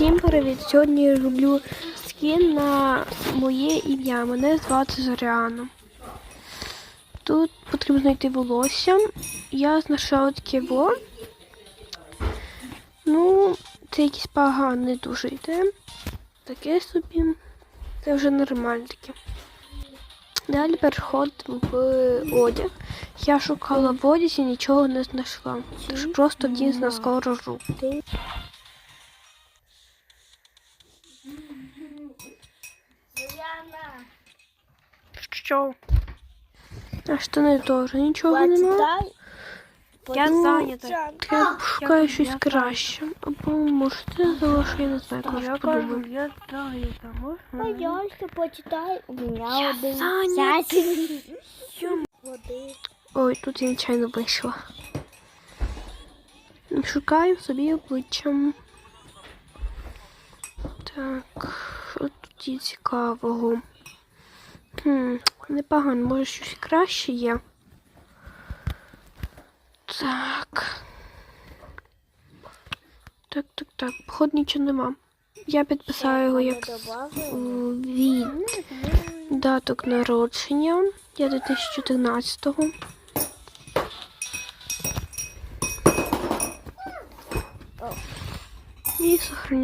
Всім привіт! Сьогодні я роблю скін на моє ім'я. Мене звати Зоряна. Тут потрібно знайти волосся. Я знайшла таке во. Ну, це якийсь погано не дуже йде. Таке собі. Це вже нормально таке. Далі переходимо в одяг. Я шукала в одязі, нічого не знайшла. Тож просто вдіс на скорожу. Що? А штани теж нічого немає. Я Подумай. зайнята. Я шукаю щось краще. Або може це залишу, я не знаю, коли Я подумаю. я зайнята, можна? Пожалуйста, почитай. У меня Я один. зайнята. Ой, тут я нечайно вийшла. Шукаю собі обличчям. Так, що тут є цікавого? Хм, непогано, може щось краще є. Так. Так, так, так. Походу нічого нема. Я підписала його як від даток народження. Я 2014-го. І сохраняю.